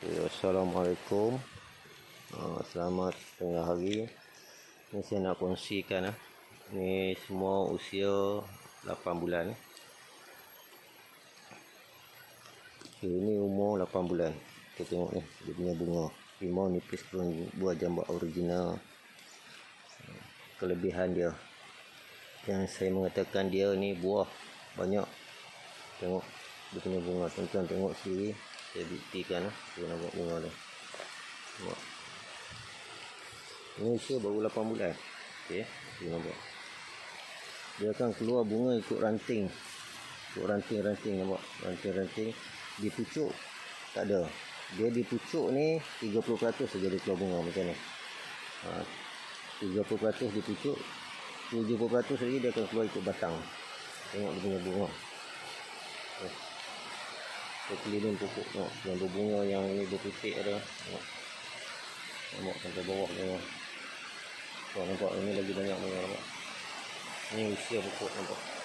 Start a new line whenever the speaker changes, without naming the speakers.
Okay, Assalamualaikum uh, Selamat tengah hari. Ni saya nak kongsikan ah. Ni semua usia 8 bulan okay, Ini umur 8 bulan. Kita tengok ni Dia punya bunga. Rimau nipis pun buah jambak original. Kelebihan dia. Yang saya mengatakan dia ni buah Banyak. Tengok Dia punya bunga. Tuan-tuan tengok sini saya buktikan saya nampak bunga tu. Nampak ini usia baru 8 bulan. Ok saya nampak dia akan keluar bunga ikut ranting. Ikut ranting-ranting nampak ranting-ranting di pucuk tak ada. Dia di pucuk ni 30% saja dia keluar bunga macam ni. Ha, 30% di pucuk 70% saja dia akan keluar ikut batang. Tengok dia punya bunga sekeliling pokok tengok. Yang berbunga yang ini berputik ada tengok. Nampak sampai bawah bunga tengok nampak. Ini lagi banyak bunga nampak. Ini usia pokok nampak